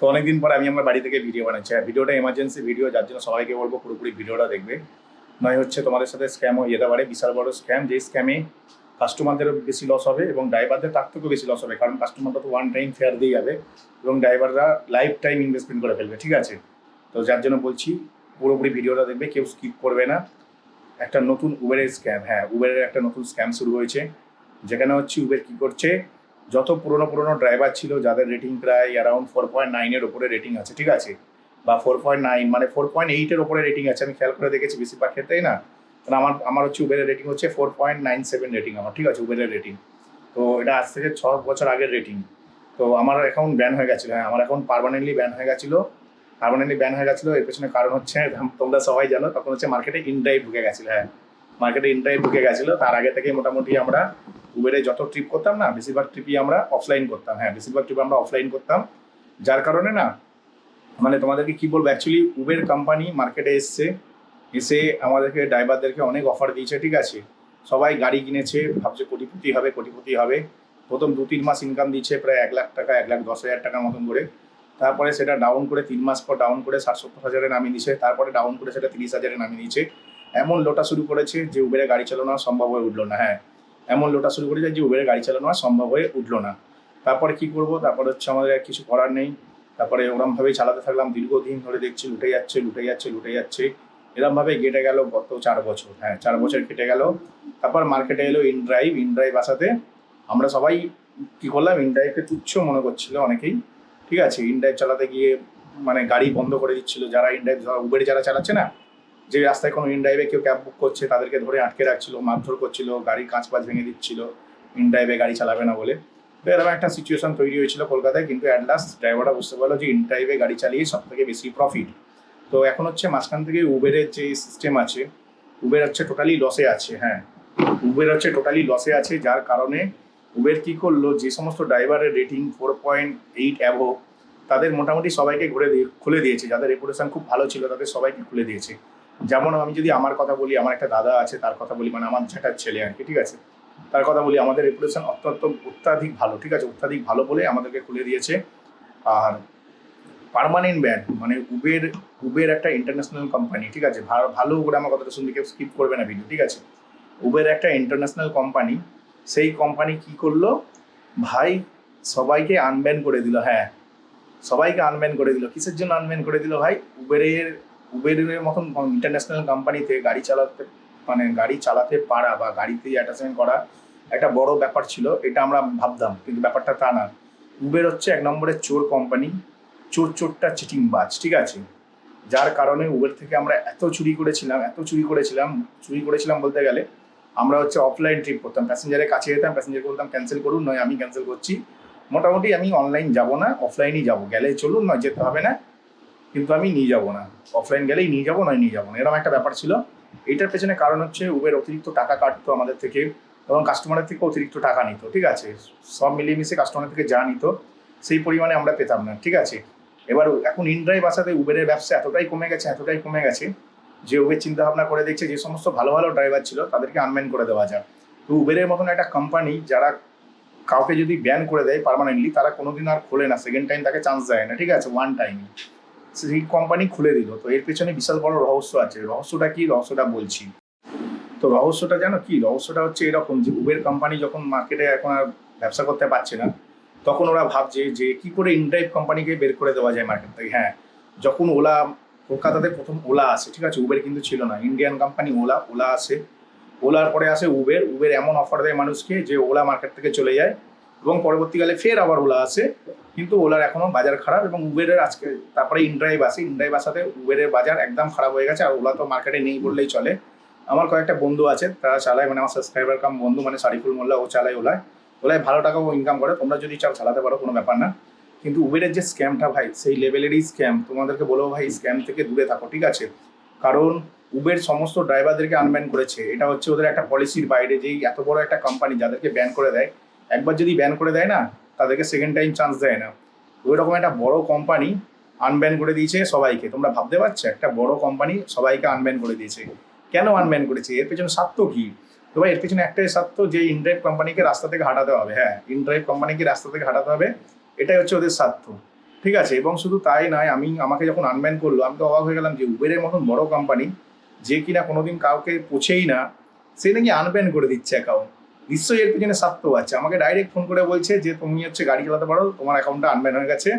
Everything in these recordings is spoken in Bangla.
তো অনেকদিন পরে আমি আমার বাড়ি থেকে ভিডিও বানাচ্ছি। আর ভিডিওটা এমার্জেন্সি ভিডিও যার জন্য সবাইকে বলব পুরোপুরি ভিডিওটা দেখবে। নয় হচ্ছে তোমাদের সাথে স্ক্যাম হয়ে যেতে পারে, বিশাল বড় স্ক্যাম যে স্ক্যামে কাস্টমারদেরও বেশি লস হবে এবং ড্রাইভারদের তার থেকেও বেশি লস হবে, কারণ কাস্টমারটা তো ওয়ান টাইম ফেয়ার দিয়ে যাবে এবং ড্রাইভাররা লাইফ টাইম ইনভেস্টমেন্ট করে ফেলবে, ঠিক আছে? তো যার জন্য বলছি, পুরোপুরি ভিডিওটা দেখবে, কেউ স্কিপ করবে না। একটা নতুন উবেরের স্ক্যাম হ্যাঁ উবেরের একটা নতুন স্ক্যাম শুরু হয়েছে। যেখানে হচ্ছে উবের কী করছে যত পুরনো পুরনো ড্রাইভার ছিল, যাদের রেটিং প্রায় অ্যারাউন্ড ফোর পয়েন্ট নাইনের ওপরে রেটিং আছে, ঠিক আছে? বা ফোর পয়েন্ট নাইন মানে ফোর পয়েন্ট এইটের ওপরে রেটিং আছে, আমি খেয়াল করে দেখেছি বেশিরভাগ ক্ষেত্রেই না। কারণ আমার আমার হচ্ছে উবেরের রেটিং হচ্ছে four point nine seven rating আমার, ঠিক আছে উবেরের রেটিং তো এটা আজ থেকে ছ বছর আগের রেটিং তো আমার অ্যাকাউন্ট ব্যান হয়ে গেছিল হ্যাঁ আমার অ্যাকাউন্ট পারমানেন্টলি ব্যান হয়ে গেছিল। পারমানেন্টলি ব্যান হয়ে গেছিল, এর পেছনে কারণ হচ্ছে, তোমরা সবাই জানো, তখন হচ্ছে মার্কেটে ইনড্রাইভ ঢুকে গেছিল হ্যাঁ। মার্কেটে ইনড্রাইভ ঢুকে গেছিল, তার আগে থেকে মোটামুটি আমরা উবেরে যত ট্রিপ করতাম না, বেশিরভাগ ট্রিপই আমরা অফলাইন করতাম। হ্যাঁ বেশিরভাগ ট্রিপ আমরা অফলাইন করতাম। যার কারণে না মানে তোমাদেরকে কি বলব অ্যাকচুয়ালি উবের কোম্পানি মার্কেটে এসছে। এসে আমাদেরকে ড্রাইভারদেরকে অনেক অফার দিয়েছে, ঠিক আছে? সবাই গাড়ি কিনেছে, ভাবছে কোটিপতি হবে কোটিপতি হবে। প্রথম দু, তিন মাস ইনকাম দিচ্ছে, প্রায় এক লাখ টাকা, এক লাখ দশ হাজার টাকার মতন করে। তারপরে সেটা ডাউন করে তিন মাস পর ডাউন করে ষাট, সত্তর হাজারে নামিয়ে দিচ্ছে তারপরে ডাউন করে সেটা তিরিশ হাজারে নামিয়ে দিচ্ছে এমন লোটা শুরু করেছে যে উবেরে গাড়ি চালানো সম্ভব হয়ে উঠল না। হ্যাঁ এমন লোটা শুরু করেছে যে উবেরে গাড়ি চালানো সম্ভব হয়ে উঠল না। তারপরে কি করব? তারপরে হচ্ছে আমাদের আর কিছু করার নেই। তারপরে ওরমভাবেই চালাতে থাকলাম। দীর্ঘদিন ধরে দেখছি লুটে যাচ্ছে লুটে যাচ্ছে লুটে যাচ্ছে। এরমভাবে কেটে গেল গত চার বছর। হ্যাঁ চার বছর কেটে গেল। তারপর মার্কেটে এলো ইনড্রাইভ ইনড্রাইভ আসাতে আমরা সবাই কি করলাম? ইনড্রাইভকে তুচ্ছ মনে করছিল অনেকেই। ঠিক আছে ইনড্রাইভ চালাতে গিয়ে মানে গাড়ি বন্ধ করে দিচ্ছিল। যারা ইনড্রাইভ উবের যারা চালাচ্ছে না যে রাস্তায় কোনো ইনড্রাইভে কেউ ক্যাব বুক করছে, তাদেরকে ধরে আটকে রাখছিল, মারধর করছিল, গাড়ির কাঁচ পাঁচ ভেঙে দিচ্ছিল, ইনড্রাইভে গাড়ি চালাবে না বলে। তো এরকম একটা সিচুয়েশন তৈরি হয়েছিল কলকাতায়, কিন্তু অ্যাট লাস্ট ড্রাইভাররা বুঝতে পারল যে ইনড্রাইভে গাড়ি চালিয়ে সব থেকে বেশি প্রফিট তো এখন হচ্ছে মাঝখান থেকে উবেরের যে সিস্টেম আছে উবের হচ্ছে টোটালি লসে আছে হ্যাঁ। উবের হচ্ছে টোটালি লসে আছে, যার কারণে উবের কি করল, যে সমস্ত ড্রাইভারের রেটিং ফোর পয়েন্ট এইট অ্যাভো তাদের মোটামুটি সবাইকে ঘুরে দিয়ে, খুলে দিয়েছে। যাদের রেপুটেশন খুব ভালো ছিল, তাদের সবাইকে খুলে দিয়েছে। যেমন আমি যদি আমার কথা বলি, আমার একটা দাদা আছে, তার কথা বলি মানে আমার ঝাঁটার ছেলে আর কি, ঠিক আছে? তার কথা বলি, আমাদের রেপুটেশন অত্যন্ত অত্যাধিক ভালো, ঠিক আছে? অত্যাধিক ভালো বলে আমাদেরকে খুলে দিয়েছে। আর পার্মানেন্ট ব্যান মানে উবের উবের একটা ইন্টারন্যাশনাল কোম্পানি ঠিক আছে? ভালো করে আমার কথাটা শুনতে কেউ স্কিপ করবে না ভিডিও ঠিক আছে? উবের একটা ইন্টারন্যাশনাল কোম্পানি সেই কোম্পানি কি করল? ভাই, সবাইকে আনব্যান করে দিল হ্যাঁ। সবাইকে আনব্যান করে দিল। কিসের জন্য আনব্যান করে দিল ভাই? উবেরের উবেরের মতন ইন্টারন্যাশনাল কোম্পানিতে গাড়ি চালাতে মানে গাড়ি চালাতে পারা বা গাড়িতে অ্যাটাচমেন্ট করা একটা বড় ব্যাপার ছিল, এটা আমরা ভাবতাম, কিন্তু ব্যাপারটা তা না। উবের হচ্ছে এক নম্বরের চোর কোম্পানি চোর চোরটা চিটিং বাজ ঠিক আছে? যার কারণে উবের থেকে আমরা এত চুরি করেছিলাম, এত চুরি করেছিলাম চুরি করেছিলাম বলতে গেলে, আমরা হচ্ছে অফলাইন ট্রিপ করতাম প্যাসেঞ্জারের কাছে যেতাম প্যাসেঞ্জার বলতাম ক্যান্সেল করুন, নয় আমি ক্যান্সেল করছি। মোটামুটি আমি অনলাইন যাব না অফলাইনই যাব গেলে চলুন, নয় যেতে হবে না। কিন্তু আমি নিয়ে যাব না। অফলাইন গেলেই নিয়ে যাব, নয় নিয়ে যাব না। এরকম একটা ব্যাপার ছিল। এটার পেছনে কারণ হচ্ছে উবের অতিরিক্ত টাকা কাটতো আমাদের থেকে এবং কাস্টমারের থেকে অতিরিক্ত টাকা নিত, ঠিক আছে? সব মিলিয়ে মিশে কাস্টমার থেকে যা নিত, সেই পরিমাণে আমরা পেতাম না, ঠিক আছে? এবার এখন ইনড্রাইভ আসাতে উবেরের ব্যবসা এতটাই কমে গেছে, এতটাই কমে গেছে যে উবের চিন্তা ভাবনা করে দেখছে যে সমস্ত ভালো ভালো ড্রাইভার ছিল তাদেরকে আনম্যান করে দেওয়া যায় তো উবেরের মতন একটা কোম্পানি যারা কাউকে যদি ব্যান করে দেয় পার্মানেন্টলি তারা কোনোদিন আর খোলে না। সেকেন্ড টাইম তাকে চান্স দেয় না, ঠিক আছে? ওয়ান টাইম সেই কোম্পানি খুলে দিল। তো এর পেছনে বিশাল বড় রহস্য আছে। রহস্যটা কি? রহস্যটা বলছি। তো রহস্যটা জানো কি? রহস্যটা হচ্ছে এরকম যে উবের কোম্পানি যখন মার্কেটে এখন আর ব্যবসা করতে পারছে না, তখন ওরা ভাবছে যে কি করে ইনড্রাইভ কোম্পানিকে বের করে দেওয়া যায় মার্কেট থেকে। হ্যাঁ যখন ওলা, কলকাতাতে প্রথম ওলা আসে, ঠিক আছে? উবের কিন্তু ছিল না। ইন্ডিয়ান কোম্পানি ওলা ওলা আসে। ওলার পরে আসে উবের উবের এমন অফার দেয় মানুষকে যে ওলা মার্কেট থেকে চলে যায়। এবং পরবর্তীকালে ফের আবার ওলা আসে। কিন্তু ওলার এখনও বাজার খারাপ এবং উবেরের আজকে তারপরে ইনড্রাইভ আসে ইনড্রাইভ আসাতে উবেরের বাজার একদম খারাপ হয়ে গেছে আর ওলা তো মার্কেটে নেই বললেই চলে। আমার কয়েকটা বন্ধু আছে, তারা চালায় মানে আমার সাবস্ক্রাইবার কাম বন্ধু মানে সারিফুল মোল্লা, ও চালায় ওলায়। ওলায় ভালো টাকাও ইনকাম করে, তোমরা যদি চাও চালাতে পারো, কোনো ব্যাপার না। কিন্তু উবেরের যে স্ক্যামটা ভাই, সেই লেভেলেরই স্ক্যাম তোমাদেরকে বলব ভাই স্ক্যাম থেকে দূরে থাকো, ঠিক আছে? কারণ উবের সমস্ত ড্রাইভারদেরকে আনব্যান করেছে। এটা হচ্ছে ওদের একটা পলিসির বাইরে, যেই এত বড় একটা কোম্পানি যাদেরকে ব্যান করে দেয় একবার যদি ব্যান করে দেয় না, তাদেরকে সেকেন্ড টাইম চান্স দেয় না। ওই রকম একটা বড় কোম্পানি আনব্যান করে দিয়েছে সবাইকে। তোমরা ভাবতে পারছ? একটা বড় কোম্পানি সবাইকে আনব্যান করে দিয়েছে। কেন আনব্যান করেছে? এর পেছনে স্বার্থ কি? তো ভাই, এর পেছনে একটাই স্বার্থ যে ইনড্রাইভ কোম্পানিকে রাস্তা থেকে হাঁটাতে হবে। হ্যাঁ ইনড্রাইভ কোম্পানিকে রাস্তা থেকে হাঁটাতে হবে, এটাই হচ্ছে ওদের স্বার্থ। ঠিক আছে? এবং শুধু তাই নয়, আমি, আমাকে যখন আনব্যান করল, আমি তো অবাক হয়ে গেলাম যে উবেরের মতন বড় কোম্পানি যে কিনা কোনোদিন কাউকে পোছেই না, সে নাকি আনব্যান করে দিচ্ছে অ্যাকাউন্ট নিশ্চয়ই এর পিছনে স্বার্থ আছে। আমাকে ডাইরেক্ট ফোন করে বলছে যে, তুমি হচ্ছে গাড়ি চালাতে পারো, তোমার অ্যাকাউন্টটা আনব্যান হয়ে গেছে।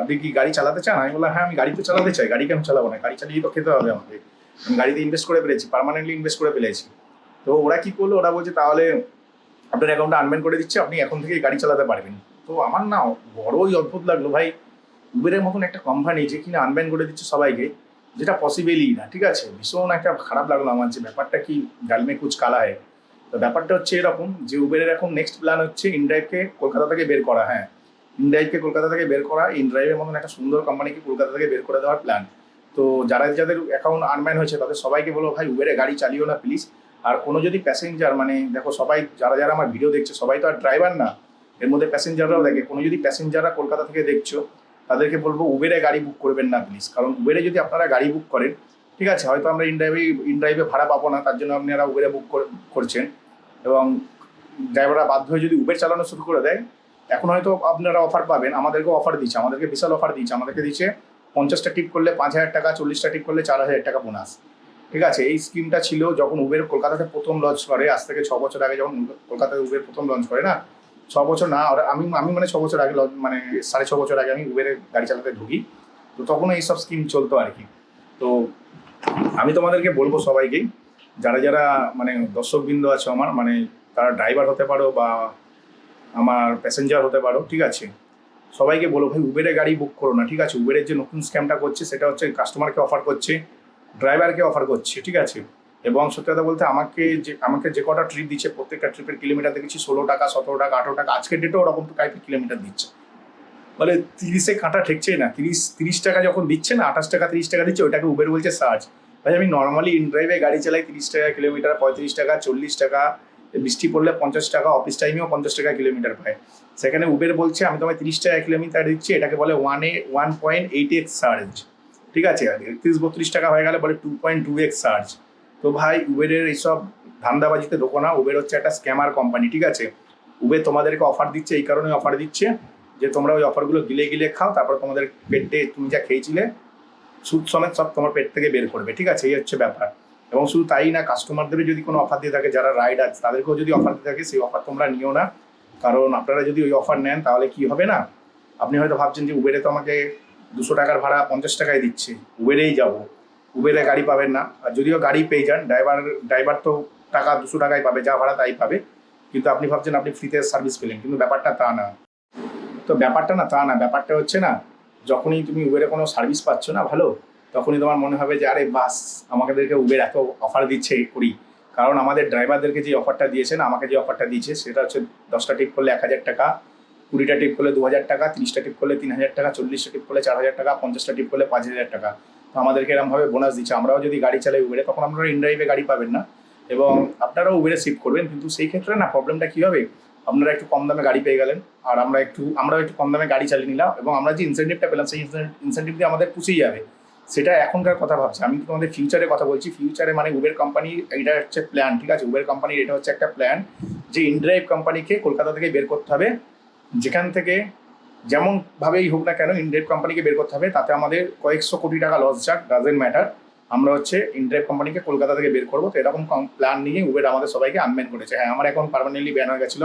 আপনি কি গাড়ি চালাতে চান? আমি বললাম হ্যাঁ আমি গাড়ি তো চালাতে চাই, গাড়ি কেন চালাবো না? গাড়ি চালিয়ে তো খেতে হবে আমাকে। আমি গাড়িতে ইনভেস্ট করে ফেলেছি পার্মানেন্টলি ইনভেস্ট করে ফেলেছি। তো ওরা কি করল? ওরা বলছে, তাহলে আপনার অ্যাকাউন্টটা আনব্যান করে দিচ্ছে, আপনি এখন থেকে গাড়ি চালাতে পারবেন। তো আমার না বড়ই অদ্ভুত লাগল, ভাই উবেরের মতন একটা কোম্পানি যে কিনা আনব্যান করে দিচ্ছে সবাইকে, যেটা পসিবেলই না, ঠিক আছে? ভীষণ একটা খারাপ লাগল আমার যে ব্যাপারটা কি ডালমে কুচ কালা হয় তো ব্যাপারটা হচ্ছে এরকম যে উবেরের এখন নেক্সট প্ল্যান হচ্ছে ইনড্রাইভকে কলকাতা থেকে বের করা হ্যাঁ। ইনড্রাইভকে কলকাতা থেকে বের করা ইনড্রাইভের মতন একটা সুন্দর কোম্পানিকে কলকাতা থেকে বের করে দেওয়ার প্ল্যান তো যারা যাদের অ্যাকাউন্ট আনম্যান হয়েছে, তাদের সবাইকে বলো ভাই উবেরে গাড়ি চালিও না প্লিজ আর কোনো যদি প্যাসেঞ্জার মানে দেখো সবাই, যারা যারা আমার ভিডিও দেখছে, সবাই তো আর ড্রাইভার না। এর মধ্যে প্যাসেঞ্জাররাও দেখে, কোনো যদি প্যাসেঞ্জাররা কলকাতা থেকে দেখছ, তাদেরকে বলব উবেরে গাড়ি বুক করবেন না প্লিজ কারণ উবেরে যদি আপনারা গাড়ি বুক করেন, ঠিক আছে, হয়তো আমরা ইনড্রাইভে ইনড্রাইভে ভাড়া পাবো না, তার জন্য আপনারা উবেরে বুক করছেন। এবং ড্রাইভাররা বাধ্য হয়ে যদি উবের চালানো শুরু করে দেয়, এখন হয়তো আপনারা অফার পাবেন, আমাদেরকেও অফার দিচ্ছে, আমাদেরকে বিশাল অফার দিচ্ছে, আমাদেরকে দিচ্ছে পঞ্চাশটা টিপ করলে পাঁচ হাজার টাকা, চল্লিশটা টিপ করলে চার হাজার টাকা বোনাস ঠিক আছে, এই স্কিমটা ছিল যখন উবের কলকাতাতে প্রথম লঞ্চ করে, আজ থেকে ছ বছর আগে যখন কলকাতায় উবের প্রথম লঞ্চ করে না, ছ বছর না, আর আমি আমি মানে ছ বছর আগে মানে সাড়ে ছ বছর আগে আমি উবেরে গাড়ি চালাতে ঢুকি। তো তখনও এইসব স্কিম চলতো আর কি তো আমি তোমাদেরকে বলব সবাইকেই যারা যারা মানে দর্শকবৃন্দ আছে আমার মানে তারা ড্রাইভার হতে পারো বা আমার প্যাসেঞ্জার হতে পারো, ঠিক আছে? সবাইকে বলো, ভাই উবেরে গাড়ি বুক করো না। ঠিক আছে উবেরের যে নতুন স্ক্যামটা করছে, সেটা হচ্ছে কাস্টমারকে অফার করছে ড্রাইভারকে অফার করছে, ঠিক আছে? এবং সত্যি কথা বলতে আমাকে যে আমাকে যে কটা ট্রিপ দিচ্ছে, প্রত্যেকটা ট্রিপের কিলোমিটার দেখেছি, ষোলো টাকা, সতেরো টাকা, আঠেরো টাকা আজকের ডেটেও ওরকম টাইপের কিলোমিটার দিচ্ছে। মানে তিরিশে কাঁটা ঠেকছে না। তিরিশ তিরিশ টাকা যখন দিচ্ছে না, আঠাশ টাকা, তিরিশ টাকা দিচ্ছে ওটাকে উবের বলছে, সার্চ। ভাই, আমি নর্মালি ইনড্রাইভে গাড়ি চালাই তিরিশ টাকা কিলোমিটার পঁয়ত্রিশ টাকা, চল্লিশ টাকা, বৃষ্টি পড়লে পঞ্চাশ টাকা অফিস টাইমেও পঞ্চাশ টাকা কিলোমিটার পায়। সেখানে উবের বলছে, আমি তোমায় তিরিশ টাকা কিলোমিটার দিচ্ছি, এটাকে বলে ওয়ান এ one point eight X charge ঠিক আছে? একত্রিশ বত্রিশ টাকা হয়ে গেলে বলে two point two X charge তো ভাই উবেরের এইসব ধান্দাবাজিতে ঢোকো না। উবের হচ্ছে একটা স্ক্যামার কোম্পানি ঠিক আছে? উবের তোমাদেরকে অফার দিচ্ছে, এই কারণে অফার দিচ্ছে যে তোমরা ওই অফারগুলো গিলে গিলে খাও, তারপর তোমাদের পেটে তুমি যা খেয়েছিলে সুদ সমেত সব তোমার পেট থেকে বের করবে, ঠিক আছে? এই হচ্ছে ব্যাপার। এবং শুধু তাই না কাস্টমারদের যদি কোনো অফার দিয়ে থাকে, যারা রাইড আছে তাদেরকেও যদি অফার দিয়ে থাকে, সেই অফার তোমরা নিও না। কারণ আপনারা যদি ওই অফার নেন, তাহলে কি হবে না? আপনি হয়তো ভাবছেন যে উবেরে তো আমাকে দুশো টাকার ভাড়া পঞ্চাশ টাকায় দিচ্ছে। উবেরেই যাব। উবেরে গাড়ি পাবেন না। আর যদিও গাড়ি পেয়ে যান ড্রাইভার ড্রাইভার তো টাকা দুশো টাকায় পাবে, যা ভাড়া তাই পাবে। কিন্তু আপনি ভাবছেন আপনি ফ্রিতে সার্ভিস পেলেন। কিন্তু ব্যাপারটা তা না। তো ব্যাপারটা না, তা না। ব্যাপারটা হচ্ছে না যখনই তুমি উবেরে কোনো সার্ভিস পাচ্ছ না ভালো, তখনই তোমার মনে হবে যে, আরে বাস, আমাদেরকে উবের এত অফার দিচ্ছে করি। কারণ আমাদের ড্রাইভারদেরকে যে অফারটা দিয়েছে না আমাকে যে অফারটা দিয়েছে, সেটা হচ্ছে দশটা টিপ করলে এক হাজার টাকা কুড়িটা টিপ করলে দু হাজার টাকা তিরিশটা টিপ করলে তিন হাজার টাকা চল্লিশটা টিপ করলে চার হাজার টাকা পঞ্চাশটা টিপ করলে পাঁচ হাজার টাকা। তো আমাদেরকে এরকমভাবে বোনাস দিচ্ছে। আমরাও যদি গাড়ি চালাই উবেরে তখন আপনারা ইনড্রাইভে গাড়ি পাবেন না। এবং আপনারাও উবেরে শিফট করবেন। কিন্তু সেই ক্ষেত্রে না প্রবলেমটা কী হবে? আপনারা একটু কম দামে গাড়ি পেয়ে গেলেন। আর আমরা একটু আমরা একটু কম দামে গাড়ি চালিয়ে নিলাম এবং আমরা যে ইনসেন্টিভটা পেলাম, সেই ইনসেন্টিভ দিয়ে আমাদের পুষেই যাবে। সেটা এখনকার কথা ভাবছি। আমি তোমাদের ফিউচারে কথা বলছি। ফিউচারে মানে উবের কোম্পানি এটা হচ্ছে প্ল্যান ঠিক আছে? উবের কোম্পানির এটা হচ্ছে একটা প্ল্যান যে ইনড্রাইভ কোম্পানিকে কলকাতা থেকে বের করতে হবে। যেখান থেকে যেমন ভাবেই হোক না কেন ইনড্রাইভ কোম্পানিকে বের করতে হবে। তাতে আমাদের কয়েকশো কোটি টাকা লস যাক ডাজেন্ট ম্যাটার আমরা হচ্ছে ইনড্রাইভ কোম্পানিকে কলকাতা থেকে বের করব। তো এরকম প্ল্যান নিয়ে উবের আমাদের সবাইকে আনম্যান করেছে। হ্যাঁ আমার এখন পারমানেন্টলি ব্যান হয়ে গেছিল।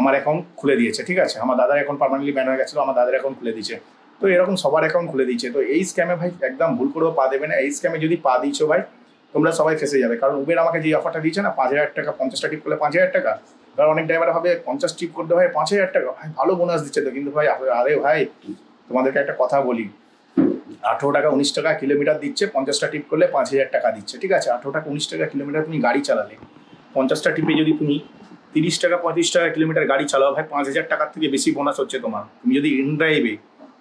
আমার অ্যাকাউন্ট খুলে দিয়েছে, ঠিক আছে? আমার দাদার অ্যাকাউন্ট পারমানেন্টলি ব্যান হয়ে গেছিল, আমার দাদার অ্যাকাউন্ট খুলে দিয়েছে। তো এরকম সবার অ্যাকাউন্ট খুলে দিচ্ছে তো এই স্ক্যামে ভাই একদম ভুল করেও পা দেবে না। এই স্ক্যামে যদি পা দিচ্ছ ভাই, তোমরা সবাই ফেসে যাবে। কারণ উবের আমাকে যে অফারটা দিচ্ছে না, পাঁচ হাজার টাকা পঞ্চাশটা টিপ করলে পাঁচ হাজার টাকা কারণ অনেক ড্রাইভার হবে পঞ্চাশ টিপ করতে হয়, পাঁচ হাজার টাকা, ভাই ভালো বোনাস দিচ্ছে তো। কিন্তু ভাই, আরে ভাই, তোমাদেরকে একটা কথা বলি। আঠেরো টাকা, উনিশ টাকা কিলোমিটার দিচ্ছে পঞ্চাশটা টিপ করলে পাঁচ হাজার টাকা দিচ্ছে, ঠিক আছে? আঠেরো টাকা, উনিশ টাকা কিলোমিটার তুমি গাড়ি চালালে পঞ্চাশটা টিপে যদি তুমি তিরিশ টাকা, পঁয়ত্রিশ টাকা কিলোমিটার গাড়ি চালাও ভাই, পাঁচ হাজার টাকার থেকে বেশি বোনাস হচ্ছে তোমার। তুমি যদি ইন ড্রাইভে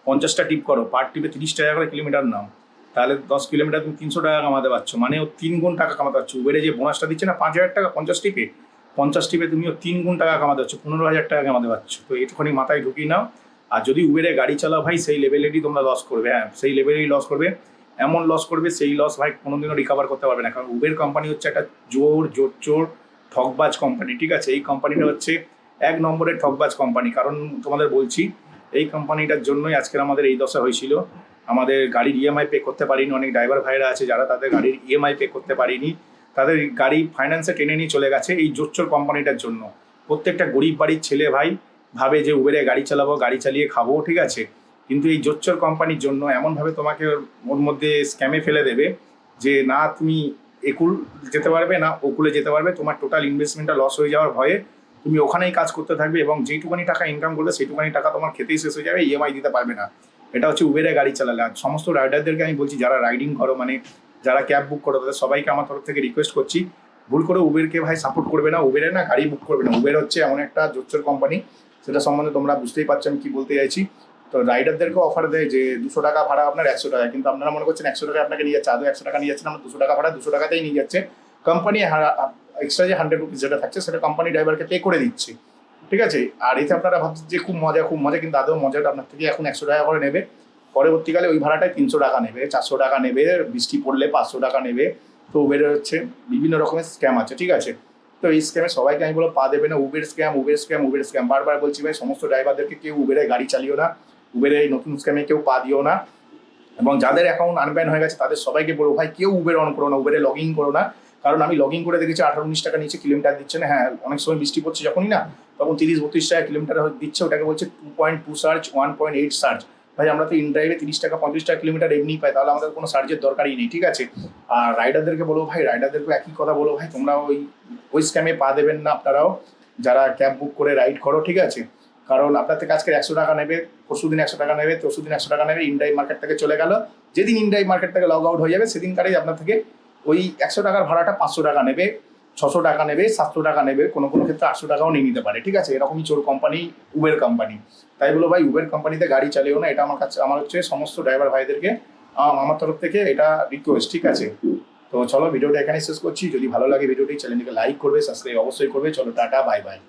পঞ্চাশটা টিপ করো পার টিপে তিরিশ টাকা করে কিলোমিটার নাও, তাহলে দশ কিলোমিটার তুমি তিনশো টাকা কামাতে পারছ। মানে ও তিন গুণ টাকা কামাতে পারছ। উবেরে যে বোনাসটা দিচ্ছে না, পাঁচ হাজার টাকা, পঞ্চাশ টিপে পঞ্চাশ টিপে তুমিও তিন গুণ টাকা কামাতে পারছ, পনেরো হাজার টাকা কামাতে পারছ। তো একটুখানি মাথায় ঢুকিয়ে নাও। আর যদি উবেরে গাড়ি চালাও ভাই, সেই লেভেলেরই তোমরা লস করবে। হ্যাঁ সেই লেভেলেরই লস করবে। এমন লস করবে, সেই লস ভাই কোনোদিনও রিকভার করতে পারবে না। কারণ উবের কোম্পানি হচ্ছে একটা জোর জোর চোর ঠকবাজ কোম্পানি ঠিক আছে? এই কোম্পানিটা হচ্ছে এক নম্বরের ঠকবাজ কোম্পানি কারণ তোমাদের বলছি, এই কোম্পানিটার জন্যই আজকের আমাদের এই দশা হয়েছিল। আমাদের গাড়ির ইএমআই পে করতে পারিনি, অনেক ড্রাইভার ভাইরা আছে যারা তাদের গাড়ির ইএমআই পে করতে পারিনি। তাদের গাড়ি ফাইন্যান্সে টেনে নিয়ে চলে গেছে এই জোচ্চর কোম্পানিটার জন্য। প্রত্যেকটা গরিব বাড়ির ছেলে ভাই ভাবে যে উবেরে গাড়ি চালাবো, গাড়ি চালিয়ে খাব, ঠিক আছে? কিন্তু এই জোচ্চর কোম্পানির জন্য এমনভাবে তোমাকে ওর মধ্যে স্ক্যামে ফেলে দেবে যে, না, তুমি একুল যেতে পারবে না ওকুলে যেতে পারবে, তোমার টোটাল ইনভেস্টমেন্টটা লস হয়ে যাওয়ার ভয়ে তুমি ওখানেই কাজ করতে থাকবে এবং যেইটুখানি টাকা ইনকাম করবে সেইটুখানি টাকা তোমার খেতেই শেষ হয়ে যাবে ইএমআই দিতে পারবে না। এটা হচ্ছে উবেরে গাড়ি চালালে। আর সমস্ত রাইডারদেরকে আমি বলছি, যারা রাইডিং করো মানে যারা ক্যাব বুক করো, তাদের সবাইকে আমার তরফ থেকে রিকোয়েস্ট করছি, ভুল করে উবেরকে ভাই সাপোর্ট করবে না উবেরে না গাড়ি বুক করবে না। উবের হচ্ছে এমন একটা জোচ্চর কোম্পানি সেটা সম্বন্ধে তোমরা বুঝতেই পারছ আমি কি বলতে চাইছি। তো রাইডারদেরকে অফার দেয় যে দুশো টাকা ভাড়া আপনার একশো টাকা। কিন্তু আপনারা মনে করছেন একশো টাকা আপনাকে নিয়ে যাচ্ছে, আদৌ একশো টাকা নিয়ে যাচ্ছেন আমরা দুশো টাকা ভাড়া দুশো টাকাতেই নিয়ে যাচ্ছে। কোম্পানি এক্সট্রা যে হান্ড্রেড রুপিস যেটা থাকছে, সেটা কোম্পানি ড্রাইভারকে পে করে দিচ্ছে। ঠিক আছে? আর এতে আপনারা ভাবছেন যে খুব মজা খুব মজা, কিন্তু আদৌ মজাটা আপনার থেকে এখন একশো টাকা করে নেবে। পরবর্তীকালে ওই ভাড়াটায় তিনশো টাকা নেবে, চারশো টাকা নেবে, বৃষ্টি পড়লে পাঁচশো টাকা নেবে। তো উবের হচ্ছে বিভিন্ন রকমের স্ক্যাম আছে, ঠিক আছে? তো এই স্ক্যামে সবাইকে আমি বলো পা দেবে না Uber scam Uber scam Uber scam বারবার বলছি ভাই, সমস্ত ড্রাইভারদেরকে কেউ উবেরে গাড়ি চালিও না। উবেরে এই নতুন স্ক্যামে কেউ পা দিও না। এবং যাদের অ্যাকাউন্ট আনব্যান হয়ে গেছে, তাদের সবাইকে বলব, ভাই, কেউ উবের অন করো না, উবেরে লগ ইন করো না। কারণ আমি লগ ইন করে দেখেছি, আঠারো উনিশ টাকা নিচে কিলোমিটার দিচ্ছে না। হ্যাঁ অনেক সময় বৃষ্টি পড়ছে যখনই না, তখন তিরিশ বত্রিশ টাকা কিলোমিটার দিচ্ছে, ওটাকে বলছে two point two surge one point eight surge ভাই, আমরা তো ইনড্রাইভে তিরিশ টাকা, পঁয়ত্রিশ টাকা কিলোমিটার এমনি পাই, তাহলে আমাদের কোনো সার্চের দরকারই নেই, ঠিক আছে? আর রাইডারদেরকে বলো ভাই রাইডারদেরকে একই কথা বলো ভাই, তোমরা ওই ওই স্ক্যামে পা দেবেন না আপনারাও। যারা ক্যাব বুক করে রাইড করো, ঠিক আছে? কারণ আপনার থেকে আজকে একশো টাকা নেবে, পরশু দিন একশো টাকা নেবে, তরশু দিন একশো টাকা নেবে, ইন্ডাই মার্কেট থেকে চলে গেল। যেদিন ইন্ডাই মার্কেট থেকে লগ আউট হয়ে যাবে, সেদিন কারেই আপনার থেকে ওই একশো টাকার ভাড়াটা পাঁচশো টাকা নেবে, ছশো টাকা নেবে, সাতশো টাকা নেবে, কোনো কোনো ক্ষেত্রে আটশো টাকাও নিয়ে নিতে পারে, ঠিক আছে? এরকমই চোর কোম্পানি উবের কোম্পানি তাই বলো ভাই উবের কোম্পানিতে গাড়ি চালিও না, এটা আমার কাছে, আমার হচ্ছে সমস্ত ড্রাইভার ভাইদেরকে আমার তরফ থেকে এটা রিকোয়েস্ট ঠিক আছে? তো চলো, ভিডিওটা এখানে শেষ করছি। যদি ভালো লাগে ভিডিওটি চ্যানেলটিকে লাইক করবে সাবস্ক্রাইব অবশ্যই করবে। চলো, টাটা বাই বাই